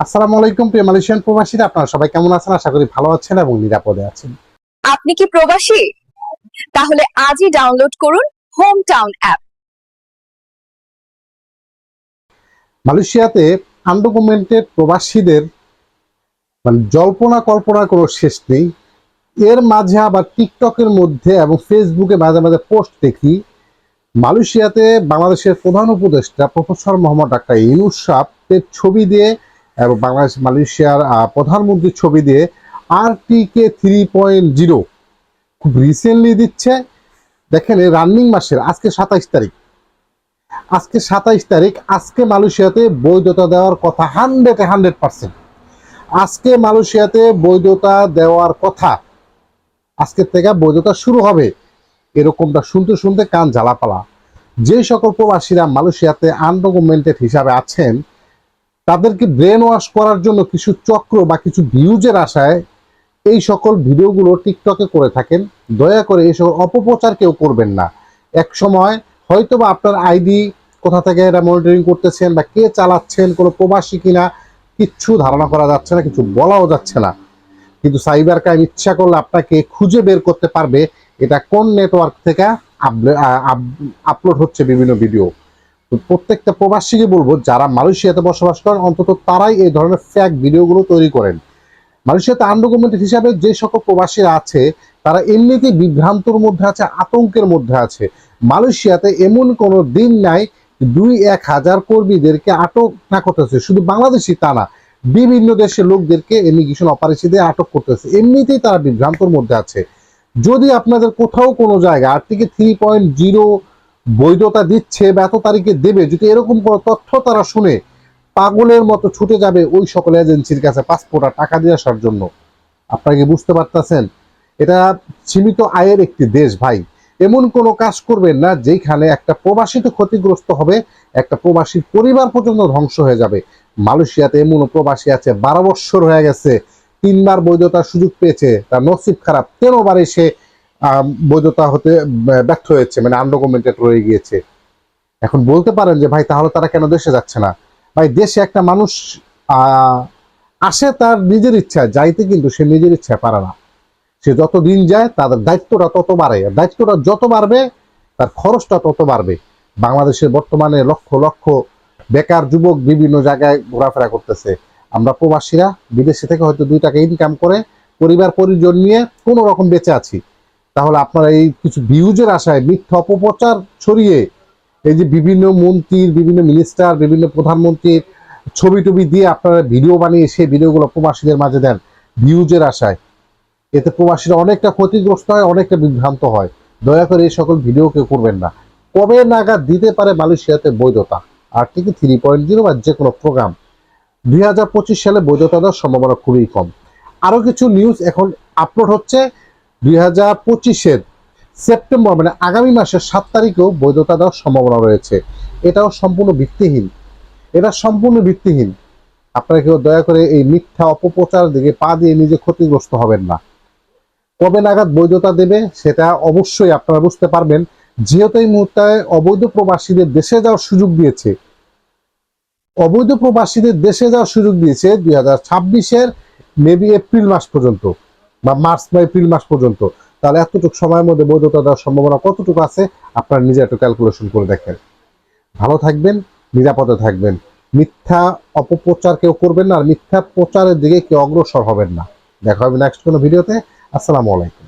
আসসালামু আলাইকুম প্রিয় মালয়েশিয়ান প্রবাসীরা। আপনারা সবাই কেমন আছেন? আশা করি ভালো আছেন এবং নিরাপদে আছেন। আপনি কি প্রবাসী? তাহলে আজই ডাউনলোড করুন হোম টাউন অ্যাপ মালয়েশিয়াতে আনডকুমেন্টেড প্রবাসীদের মানে জল্পনা কল্পনার কোনো শেষ নেই। এর মাঝে আবার টিকটকের মধ্যে এবং ফেসবুকে মাঝে মাঝে পোস্ট দেখি। মালয়েশিয়াতে বাংলাদেশের প্রধান উপদেষ্টা প্রফেসর মোহাম্মদ ডাক্তার সাহেবের ছবি দিয়ে এবং বাংলাদেশ, মালয়েশিয়ার প্রধানমন্ত্রীর ছবি দিয়ে R T K three point zero খুব রিসেন্টলি দিচ্ছে। দেখেন রানিং মাসের, আজকে সাতাইশ তারিখ। আজকে সাতাইশ তারিখ, আজকে মালয়েশিয়াতে বৈধতা দেওয়ার কথা হান্ড্রেড হান্ড্রেড পার্সেন্ট আজকে মালয়েশিয়াতে বৈধতা দেওয়ার কথা, আজকে থেকে বৈধতা শুরু হবে। এরকমটা শুনতে শুনতে কান জ্বালাপালা। যে সকল প্রবাসীরা মালয়েশিয়াতে আনডকুমেন্টেড হিসাবে আছেন তাদেরকে ব্রেন ওয়াশ করার জন্য কিছু চক্র বা কিছু ভিউজের আশায় এই সকল ভিডিওগুলো টিকটকে করে থাকেন। দয়া করে সকল অপপ্রচার কেউ করবেন না। এক সময় হয়তো বা আপনার আইডি কোথা থেকে এটা মনিটরিং করতেছেন বা কে চালাচ্ছেন, কোনো প্রবাসী কিনা, কিচ্ছু ধারণা করা যাচ্ছে না, কিছু বলাও যাচ্ছে না। কিন্তু সাইবার ক্রাইম ইচ্ছা করলে আপনাকে খুঁজে বের করতে পারবে। এটা কোন নেটওয়ার্ক থেকে আপলোড হচ্ছে বিভিন্ন ভিডিও প্রত্যেকটা প্রবাসীকে বলব, যারা মালয়েশিয়াতে বসবাস করেন, অন্তত তারাই এই ধরনের ফ্যাক ভিডিওগুলো তৈরি করেন। মালয়েশিয়াতে আনডকুমেন্টেড হিসাবে যে সকল প্রবাসীরা আছে, তারা এমনিতেই বিভ্রান্তর মধ্যে আছে, আতঙ্কের মধ্যে আছে। মালয়েশিয়াতে এমন কোনো দিন নাই দুই এক হাজার কর্মীদেরকে আটক না করতেছে। শুধু বাংলাদেশি তা না, বিভিন্ন দেশের লোকদেরকে ইমিগ্রেশন অপারেশনে আটক করতেছে। এমনিতেই তারা বিভ্রান্তর মধ্যে আছে। যদি আপনাদের কোথাও কোনো জায়গা আর্টিকে থ্রি পয়েন্ট জিরো বৈধতা দিচ্ছে বা এত তারিখে দেবে, যদি এরকম কোনো তথ্য তারা শুনে পাগলের মতো ছুটে যাবে ওই সকল এজেন্সির কাছে পাসপোর্ট আর টাকা দিয়ে আসার জন্য। আপনারা কি বুঝতে পারতেছেন? এটা সীমিত আয়ের একটি দেশ ভাই। এমন কোনো কাজ করবেন না যেখানে একটা প্রবাসী তো ক্ষতিগ্রস্ত হবে, একটা প্রবাসীর পরিবার পর্যন্ত ধ্বংস হয়ে যাবে। মালয়েশিয়াতে এমন প্রবাসী আছে, বারো বৎসর হয়ে গেছে, তিনবার বৈধতার সুযোগ পেয়েছে, তার নসিব খারাপ, তেরোবারে সে বৈধতা হতে ব্যর্থ হয়েছে মানে আনডকুমেন্টেড রয়ে গিয়েছে। এখন বলতে পারেন যে, ভাই, তাহলে তারা কেন দেশে যাচ্ছে না? ভাই, দেশে একটা মানুষ আসে তার নিজের ইচ্ছা, যাইতে কিন্তু সে নিজের ইচ্ছা পারে না। সে যত দিন যায় তাদের দায়িত্বটা তত বাড়ে। দায়িত্বটা যত বাড়বে, তার খরচটা তত বাড়বে। বাংলাদেশের বর্তমানে লক্ষ লক্ষ বেকার যুবক বিভিন্ন জায়গায় ঘোরাফেরা করতেছে। আমরা প্রবাসীরা বিদেশে থেকে হয়তো দুই টাকা ইনকাম করে পরিবার পরিজন নিয়ে কোনো রকম বেঁচে আছি। তাহলে আপনারা এই কিছু ভিউজের আশায় মিথ্যা অপপ্রচার ছড়িয়ে এই যে বিভিন্ন মন্ত্রীর, বিভিন্ন মিনিস্টার বিভিন্ন প্রধানমন্ত্রীর ছবি টবি দিয়ে আপনারা ভিডিও বানিয়ে সেই ভিডিওগুলো প্রবাসীদের মাঝে দেন ভিউজের আশায়। এতে প্রবাসীরা অনেকটা ক্ষতিগ্রস্ত হয়, অনেকটা বিভ্রান্ত হয়। দয়া করে এই সকল ভিডিও কেউ করবেন না। কবে নাগাদ দিতে পারে মালয়েশিয়াতে বৈধতা? আর ঠিকই থ্রি পয়েন্ট জিরো বা যে কোনো প্রোগ্রাম দুই হাজার পঁচিশ সালে বৈধতা দেওয়ার সম্ভাবনা খুবই কম। আরও কিছু নিউজ এখন আপলোড হচ্ছে। দুই হাজার সেপ্টেম্বর মানে আগামী মাসের সাত তারিখেও বৈধতা দেওয়ার সম্ভাবনা রয়েছে। এটাও সম্পূর্ণ ভিত্তিহীন। এটা সম্পূর্ণ ভিত্তিহীন। আপনারা কেউ দয়া করে এই মিথ্যা অপপ্রচার দিকে পা দিয়ে নিজে ক্ষতিগ্রস্ত হবেন না। কবে নাগাদ বৈধতা দেবে সেটা অবশ্যই আপনারা বুঝতে পারবেন। যেহেতু এই মুহূর্তে অবৈধ প্রবাসীদের দেশে যাওয়ার সুযোগ দিয়েছে। অবৈধ প্রবাসীদের দেশে যাওয়ার সুযোগ দিয়েছে দুই হাজার ছাব্বিশের মেবি এপ্রিল মাস পর্যন্ত। বা মার্চ বা এপ্রিল মাস পর্যন্ত। তাহলে এতটুকু সময়ের মধ্যে বৈধতা দেওয়ার সম্ভাবনা কতটুকু আছে? আপনার নিজে একটু ক্যালকুলেশন করে দেখেন। ভালো থাকবেন, নিরাপদে থাকবেন। মিথ্যা অপপ্রচার কেউ করবেন না, আর মিথ্যা প্রচারের দিকে কেউ অগ্রসর হবেন না। দেখা হবে নেক্সট কোনো ভিডিওতে আসসালামু আলাইকুম।